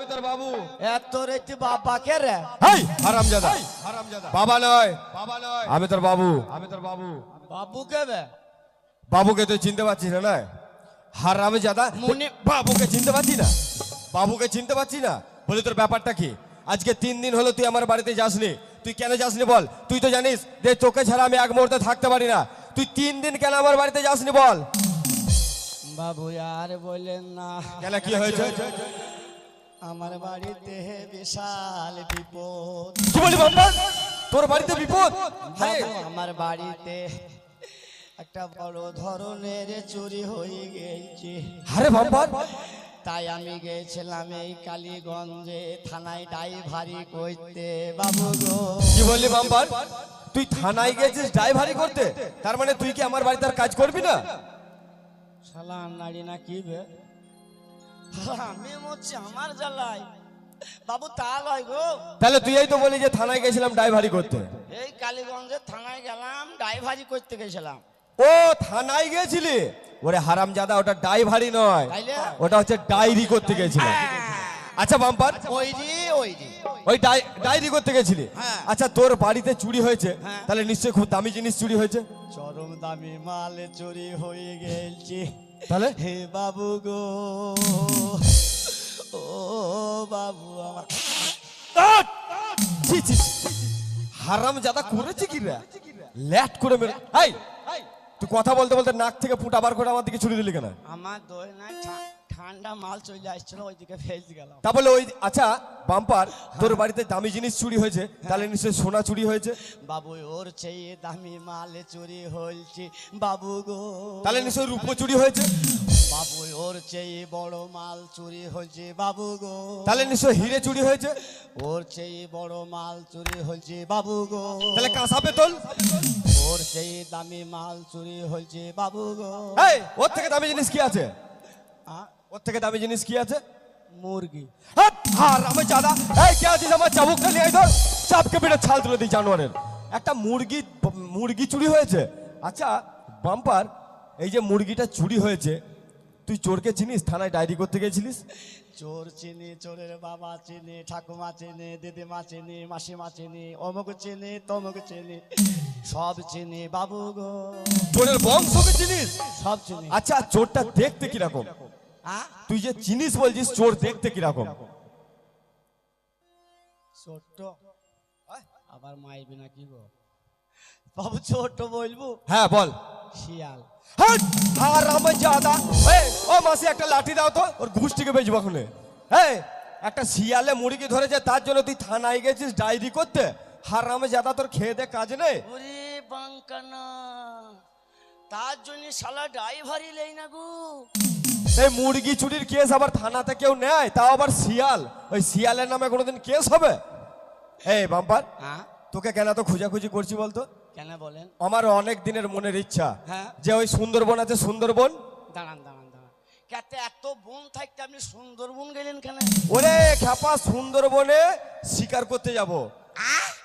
আমি তোর বাবু। এত রেতি বাবাকে রে? হেই! হারামজাদা। বাবা নয়। বাবা নয়। আমি তোর বাবু। আমি তোর বাবু। বাবুকে বে? বাবুকে তুই চিনতে পারছিস না? নয় হারামে জাদা মুনি- বাবুকে চিনতে পারছি না? বাবুকে চিনতে পারছি না? বলি তোর ব্যাপারটা কি? আজকে তিন দিন হলো তুই আমার বাড়িতে যাসনি। তুই কেন যাসনি বল? তুই তো জানিস যে তোকে ছাড়া আমি এক মুহূর্তে থাকতে পারি না। তুই তিন দিন কেন আমার বাড়িতে যাসনি বল? বাবু আর বললেন না। কেন কি হয়েছে? আমার বাড়িতে বিশাল বিপদ। কি বলি বাবা তোর বাড়িতে বিপদ? আমার বাড়িতে একটা বড় ধরনের চুরি হয়ে গেছে। আরে বাম্পার তাই আমি গেছিলাম এই কালীগঞ্জে থানায় ড্রাইভারি করতে। বাবু গো। কি বললি বাম্পার তুই থানায় গেছিস ড্রাইভারি করতে? তার মানে তুই কি আমার বাড়িতে আর কাজ করবি না? শালা নারী না কি বে? আমি মরছি আমার জ্বালাই বাবু তা লয় গো। তাহলে তুই এই তো বলি যে থানায় গেছিলাম ড্রাইভারি করতে। এই কালীগঞ্জে থানায় গেলাম ড্রাইভারি করতে গেছিলাম। ও থানায় গেছিলি? ওরে হারামজাদা ওটা ড্রাইভারি নয়। ওটা হচ্ছে ডায়েরি করতে গেছিলাম আচ্ছা বাম্পার। ওই ওই ডায়েরি করতে গেছিলি? হ্যাঁ। আচ্ছা তোর বাড়িতে চুরি হয়েছে? হ্যাঁ। তাহলে নিশ্চয়ই খুব দামি জিনিস চুরি হয়েছে? চরম দামি মাল চুরি হয়ে গেছে তাহলে? হে বাবু গো। ও বাবু আমার। হারাম জাদা করেছি কি রে? ল্যাট করে মেরে হাই তুই কথা বলতে বলতে নাক থেকে ফুটা বার করে আমার দিকে ছুরি দিলি কেন? আমার দই নাই ঠান্ডা মাল চলে আসছিল ওইদিকে ফেলতে গেলাম। তা বলে ওই আচ্ছা বাম্পার তোর বাড়িতে দামি জিনিস চুরি হয়েছে তাহলে নিশ্চয়ই সোনা চুরি হয়েছে? বাবু ওর চেয়ে দামি মাল চুরি হয়েছে বাবু গো। তাহলে নিশ্চয়ই রূপো চুরি হয়েছে? বাবু ওর চেয়ে বড় মাল চুরি হয়েছে বাবু গো। তাহলে নিশ্চয়ই হিরে চুরি হয়েছে? ওর চেয়ে বড় মাল চুরি হয়েছে বাবু গো। তাহলে কাঁসা পেতল ওর চেয়ে দামি মাল চুরি হয়েছে বাবু গো। এই ওর থেকে দামি জিনিস কি আছে? আ, ওর থেকে দামি জিনিস কি আছে? মুরগি। আর আমার চাদা। এই কে আছিস আমার চাবুকটা নিয়ে ধর। চাপকে পেটে ছাল তুলে দিই জানোয়ারের। একটা মুরগি মুরগি চুরি হয়েছে। আচ্ছা বাম্পার এই যে মুরগিটা চুরি হয়েছে তুই চোরকে চিনিস? থানায় ডায়েরি করতে গেছিলিস? চোর চিনি চোরের বাবা চিনি ঠাকুমা চিনি দিদিমা চিনি মাসিমা চিনি অমুক চিনি তমুক চিনি সব চিনি বাবু গো। চোরের বংশকে চিনিস? সব চিনি। আচ্ছা চোরটা দেখতে কীরকম? তুই যে চিনিস বলছিস চোর দেখতে কীরকম? ছোট্ট আবার মাইবি না কি গো? বাবু ছোট্ট বলব। হ্যাঁ বল। শিয়াল। হাট! আর আমার জাদা ও মাসি একটা লাঠি দাও তো ওর ঘুষটিকে বেচবো এই একটা শিয়ালে মুরগি ধরেছে তার জন্য তুই থানায় গেছিস ডায়েরি করতে। হারামে জাদা তোর খেয়ে দে কাজ নেই। ওরে বাঙ্কানা তার জন্য শালা ড্রাইভারই লেই না গো। এই মুরগি চুরির কেস আবার থানাতে কেউ নেয় তাও আবার শিয়াল। ওই শিয়ালের নামে কোনোদিন কেস হবে? এই বাম্পার হ্যাঁ। তোকে কেন তো খোঁজাখুঁজি করছি বলতো? কেন বলেন? আমার অনেক দিনের মনের ইচ্ছা হ্যাঁ। যে ওই সুন্দরবন আছে সুন্দরবন। দাঁড়ান দাঁড়ান দাঁড়ান। কেতে এত বোন থাকতে আপনি সুন্দরবন গেলেন কেন? ওরে খ্যাপা সুন্দরবনে শিকার করতে যাব।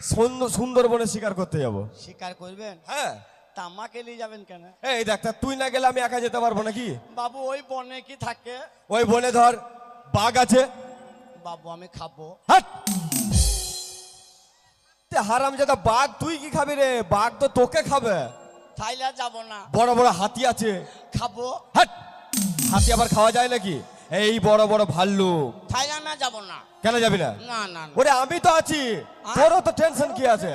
সুন্দ- সুন্দরবনে শিকার করতে যাব। স্বীকার করবেন? হ্যাঁ। তা আমাকে নিয়ে যাবেন কেন? এই ডাক্তার তুই না গেলে আমি একা যেতে পারব নাকি? বাবু ওই বনে কি থাকে? ওই বনে ধর বাঘ আছে। বাবু আমি খাব। হাট! হারাম যেটা বাঘ তুই কি খাবি রে? বাঘ তো তোকে খাবে। থাইলা যাব না। বড় বড় হাতি আছে। খাব। হাট! হাতি আবার খাওয়া যায় নাকি? এই বড় বড় ভাল্লুক থাইলা না যাব না। কেন যাবি না? না না না। ওরে আমি তো আছি। তোরও তো টেনশন কি আছে?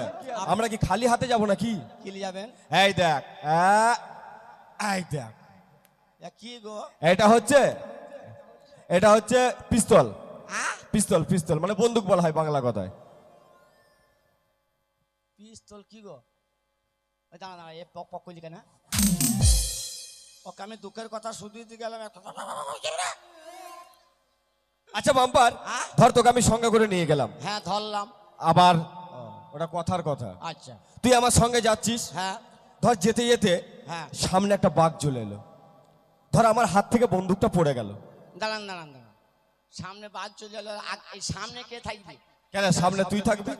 আমরা কি খালি হাতে যাব নাকি? কি নিয়ে যাবেন? এই দেখ আ, এই দেখ। এ কি গো? এটা হচ্ছে এটা হচ্ছে পিস্তল। আ? পিস্তল পিস্তল মানে বন্দুক বলা হয় বাংলা কথায়। পিস্তল কি গো? ওই দাঁড়া দাঁড়া এ পক পক করলি কেন? ওকে আমি দুঃখের কথা শুধু দিতে গেলাম আচ্ছা বাম্পার আ? ধর তোকে আমি সঙ্গে করে নিয়ে গেলাম। হ্যাঁ ধরলাম। আবার ওটা কথার কথা। আচ্ছা। তুই আমার সঙ্গে যাচ্ছিস? হ্যাঁ। ধর যেতে যেতে হ্যাঁ। সামনে একটা বাঘ চলে এলো। ধর আমার হাত থেকে বন্দুকটা পড়ে গেল। দাঁড়ান দাঁড়ান দাঁড়ান। সামনে বাদ চলে এই সামনে কে থাকবে? কেন সামনে তুই থাকবি?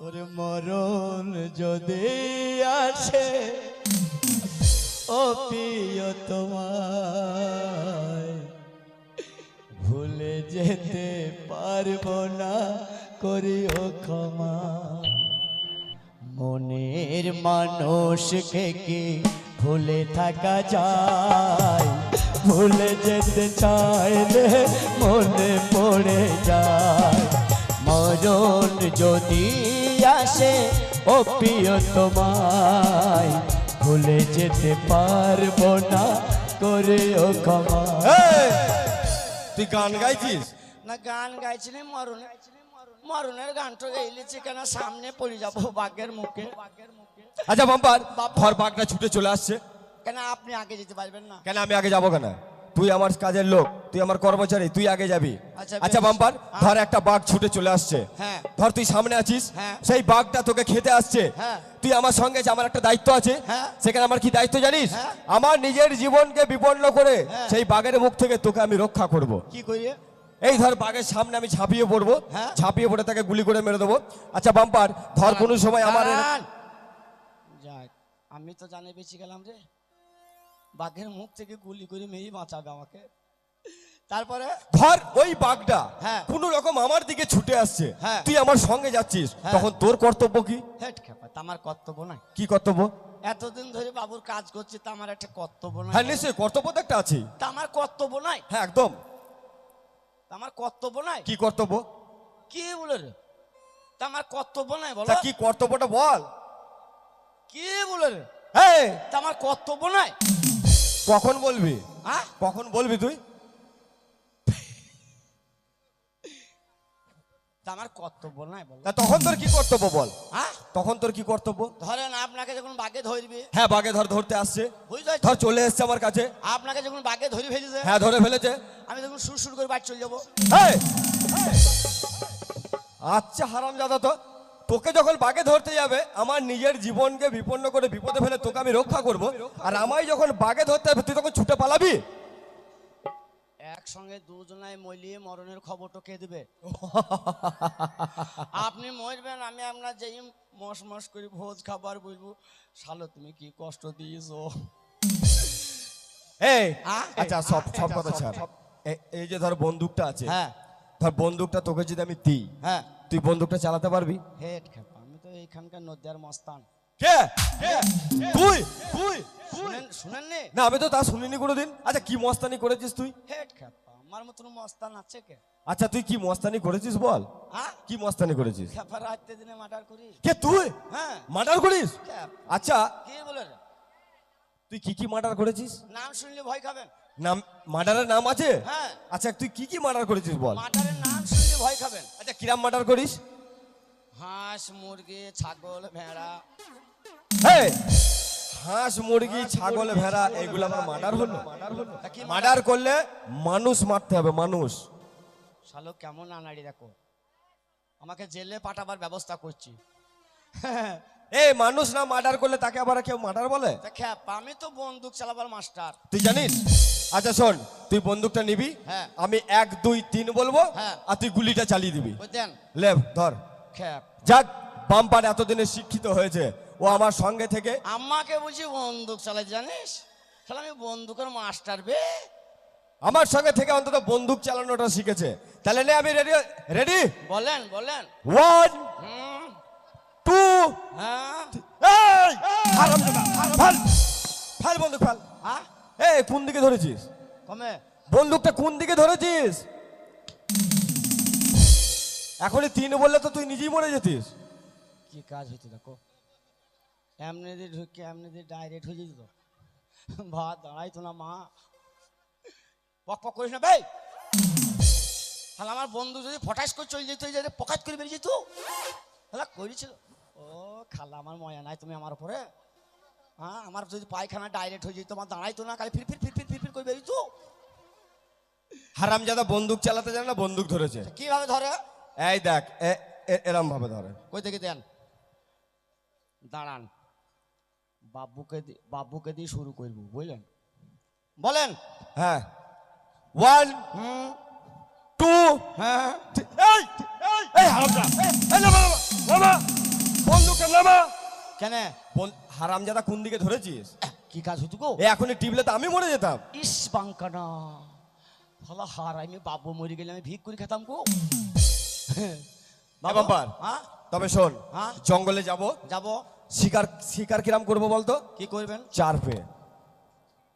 ওরে মরণ যদি আসে ও প্রিয় ভুলে যেতে পারব না, করিও ক্ষমা। মনের মানুষকে কি ভুলে থাকা যায়? ভুলে যেতে চাইলে মনে পড়ে যায়। মরণ যদি আসে, ও প্রিয় তোমায়, ভুলে যেতে পারব না করে ও ক্ষমা তুই গান গাইছিস? না গান গাইছিলি মরুন। মরুনের গানটা গাইলেছি কেন সামনে পড়ে যাব বাঘের মুখে। বাঘের মুখে আচ্ছা বাম্পার। ঘর বাঘটা ছুটে চলে আসছে। কেন আপনি আগে যেতে পারবেন না? কেন আমি আগে যাব কেন? তুই আমার কাজের লোক তুই আমার কর্মচারী তুই আগে যাবি আচ্ছা, আচ্ছা বাম্পার। ধর একটা বাঘ ছুটে চলে আসছে হ্যাঁ। ধর তুই সামনে আছিস হ্যাঁ। সেই বাঘটা তোকে খেতে আসছে হ্যাঁ। তুই আমার সঙ্গে যে আমার একটা দায়িত্ব আছে হ্যাঁ। সেখানে আমার কি দায়িত্ব জানিস। আমার নিজের জীবনকে বিপন্ন করে। সেই বাঘের মুখ থেকে তোকে আমি রক্ষা করব। কি করিয়ে এই ধর বাঘের সামনে আমি ঝাঁপিয়ে পড়ব। ঝাঁপিয়ে পড়ে তাকে গুলি করে মেরে দেবো আচ্ছা বাম্পার ধর কোনো সময় আমার আমি তো জানে বেঁচে গেলাম রে বাঘের মুখ থেকে গুলি করে মেরেই বাঁচাবে আমাকে। তারপরে ধর ওই বাঘটা হ্যাঁ। কোন রকম আমার দিকে ছুটে আসছে। হ্যাঁ। তুই আমার সঙ্গে যাচ্ছিস। হ্যাঁ। তখন তোর কর্তব্য কি? হেট খেপা তা আমার কর্তব্য নাই। কি কর্তব্য? এতদিন ধরে বাবুর কাজ করছি তা আমার একটা কর্তব্য নাই। হ্যাঁ নিশ্চয়ই কর্তব্য তো একটা আছে। তা আমার কর্তব্য নাই। হ্যাঁ একদম। তা আমার কর্তব্য নাই। কি কর্তব্য? কি বলে রে? তা আমার কর্তব্য নাই বলো। তা কি কর্তব্যটা বল। কি বলে রে? হ্যাঁ তা আমার কর্তব্য নাই। কখন বলবি? হ্যাঁ কখন বলবি তুই? তা আমার কর্তব্য নাই বলো। তা তখন তোর কি কর্তব্য বল? হ্যাঁ তখন তোর কি কর্তব্য? ধরেন আপনাকে যখন বাগে ধরবে। হ্যাঁ বাঘে ধর ধরতে আসছে। ধর চলে এসছে আমার কাছে। আপনাকে যখন বাগে ধরে ফেলেছে হ্যাঁ ধরে ফেলেছে। আমি তখন সুর সুর করে বাড়ি চলে যাব! আচ্ছা হারাম দাদা তো তোকে যখন বাঘে ধরতে যাবে আমার নিজের জীবনকে বিপন্ন করে বিপদে ফেলে তোকে আমি রক্ষা করব। আর আমায় যখন বাঘে ধরতে যাবে তুই তখন ছুটে পালাবি? একসঙ্গে দুজনায় মলিয়ে মরণের খবরটা কে দিবে? আপনি মরবেন আমি আপনার যেই মশ মশ করে ভোজ খাবার বলব। শালো তুমি কি কষ্ট দিয়েছ? এই আ? আচ্ছা সব সব কথা ছাড়। এই যে ধর বন্দুকটা আছে হ্যাঁ। ধর বন্দুকটা তোকে যদি আমি দিই হ্যাঁ। তুই বন্দুকটা চালাতে পারবি? হেড খেপা আমি তো এইখানকার নদিয়ার মস্তান। কে? তুই? তুই? শুনেন শুনেন নে না আমি তো তা শুনিনি কোনোদিন। আচ্ছা কি মস্তানি করেছিস তুই? হেড খেপা আমার মতন মস্তান আছে কে? আচ্ছা তুই কি মস্তানি করেছিস বল? কি মস্তানি করেছিস? খেপা রাত্রে দিনে মার্ডার করি কে তুই? হ্যাঁ। মার্ডার করিস? আচ্ছা। কি বলে তুই কি কি মার্ডার করেছিস? নাম শুনলে ভয় খাবেন। নাম মার্ডারের নাম আছে? হ্যাঁ। আচ্ছা তুই কি কি মার্ডার করেছিস বল? মার্ডারের নাম শুনলে ভয় খাবেন। কিরাম মার্ডার করিস? হাঁস মুরগি ছাগল ভেড়া। হাঁস মুরগি ছাগল ভেড়া এগুলো আমার মার্ডার হলো। মার্ডার করলে মানুষ মারতে হবে মানুষ। শালো কেমন আনাড়ি দেখো। আমাকে জেলে পাঠাবার ব্যবস্থা করছি। এই মানুষ না মার্ডার করলে তাকে আবার কেউ মার্ডার বলে? খ্যাপ আমি তো বন্দুক চালাবার মাস্টার। তুই জানিস? আচ্ছা শোন তুই বন্দুকটা নিবি হ্যাঁ। আমি এক দুই তিন বলব হ্যাঁ। আর তুই গুলিটা চালিয়ে দিবি। বুঝলেন লেভ ধর। খ্যাপ। যাক বাম্পার এতদিনে শিক্ষিত হয়েছে। ও আমার সঙ্গে থেকে আমাকে বুঝি বন্দুক চালাই জানিস? তাহলে আমি বন্দুকের মাস্টার বে। আমার সঙ্গে থেকে অন্তত বন্দুক চালানোটা শিখেছে। তাহলে নে আমি রেডি রেডি বলেন বলেন। ওয়ান এই হারামজাদা, ফাল ফাল বন্দুক ফাল। হ্যাঁ? এই কোন দিকে ধরেছিস? কমে। বন্দুকটা কোন দিকে ধরেছিস? এখনই তিন বললে তো তুই নিজেই মরে যেতিস। কি কাজ হইতে দেখো? এমনি দিয়ে ঢুকে এমনি দিয়ে ডাইরেক্ট হয়ে যেত। ভাত দাঁড়াইতো না মা। পক পক করিস না ভাই তাহলে আমার বন্ধু যদি ফটাস করে চলে যেত পকাত করে বেরিয়ে যেত? তাহলে করেছিল ও খালা আমার ময়া নাই তুমি আমার উপরে হ্যাঁ আমার যদি পায়খানা ডাইরেক্ট হয়ে যেত আমার দাঁড়াইতো না খালি ফির ফির ফির ফির ফির করে বেরিয়েছো হারামজাদা বন্দুক চালাতে জানে না বন্দুক ধরেছে কীভাবে ধরে এই দেখ এরম ভাবে ধরে কই থেকে দেন দাঁড়ান বাবুকে বাবুকে দিয়ে শুরু করব বুঝলেন বলেন হ্যাঁ ওয়ান টু হ্যাঁ এই এই হারামজাদা এই নামা নামা বন্দুকটা নামা। কেন? হারামজাদা কোন দিকে ধরেছিস? কি কাজ হতো গো? এখনই টিপলে তো আমি মরে যেতাম। ইস বাঙ্কানা। ভালো হার আমি বাবু মরে গেলে আমি ভিক করে খেতাম গো। বাবা হ্যাঁ? তবে শোন হ্যাঁ? জঙ্গলে যাব। যাব। শিকার শিকার কিরাম করব বলতো? কি করবেন? চার পে।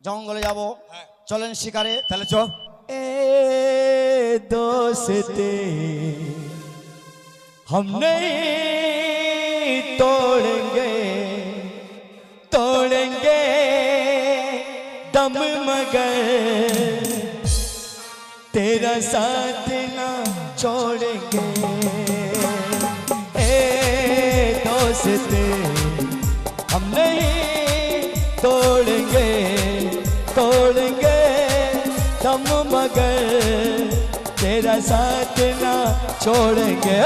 জঙ্গলে যাব। হ্যাঁ। চলেন শিকারে। তাহলে চ এ দোষতে হম নেই तोड़ेंगे तोड़ेंगे दम मगर। तेरा साथ ना छोड़ेंगे ए दोस्ते, हम नहीं तोड़ेंगे तोड़ेंगे दम मगर। तेरा साथ ना छोड़ेंगे